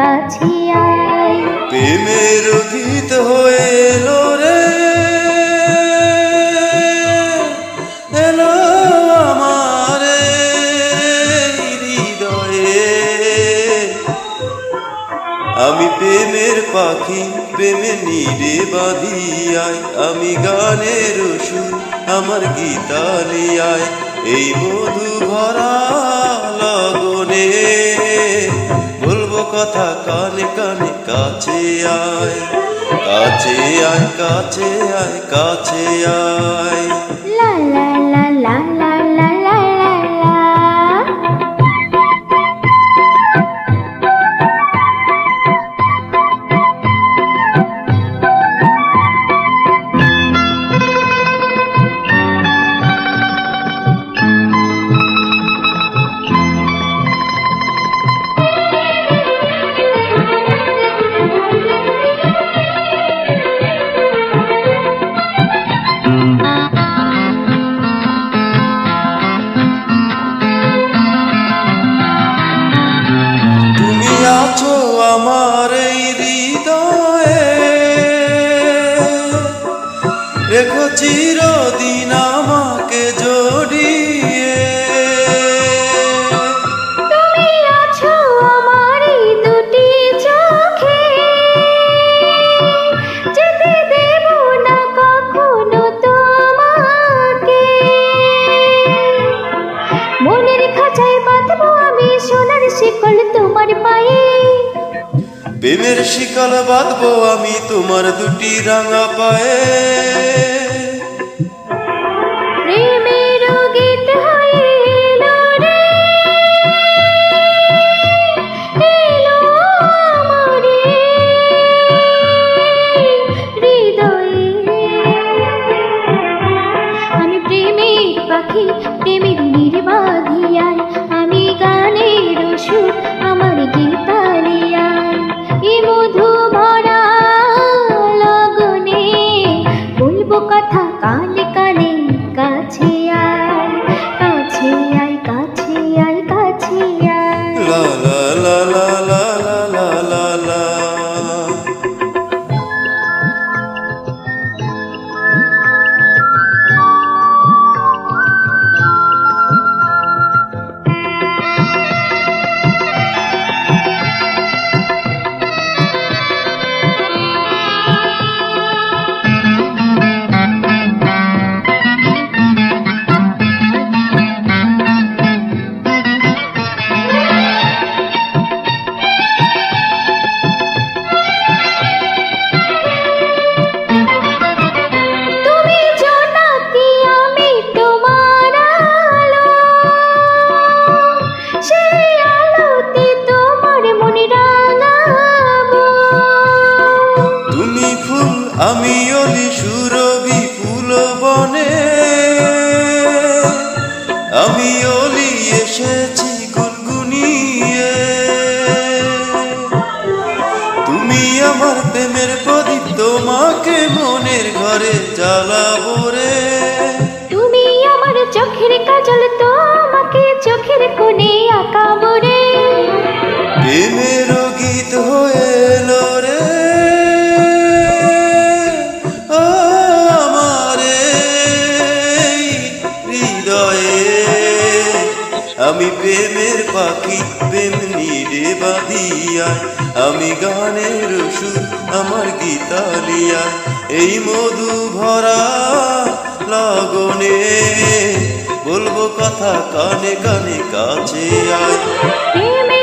কাছে আয়। প্রেমের গীত হয়ে রে। এলো আমার হৃদয়ে। আমি প্রেমের পাখি প্রেমে নিরে বাঁধিয়ায় আমি গানের সুর, আমার গীতালিয়ায় এই মধু ভরা লগনে কথা কানে কানে কাছে আয় কাছে আয় কাছে আয় কাছে আয়। আমার প্রেমের শিকল বাঁধবো আমি তোমার দুটি রাঙা পায়ে। la la আমি অলি সুরভি ফুল বনে। আমি অলি এসেছি গুনগুনিয়ে। তুমি আমার প্রেমের প্রদীপ তোমাকে মনের ঘরে জ্বালাবো রে। তুমি আমার চোখের কাজল তোমাকে চোখের কোণে আঁকাবো রে। প্রেমের হৃদয়ে আমি প্রেমের পাখি, প্রেম নিরে বাঁধিয়ায় আমি গানের সুর, আমার গীতালিয়া এই মধু ভরা লাগনে বলব কথা কানে কানে কাছে আয়।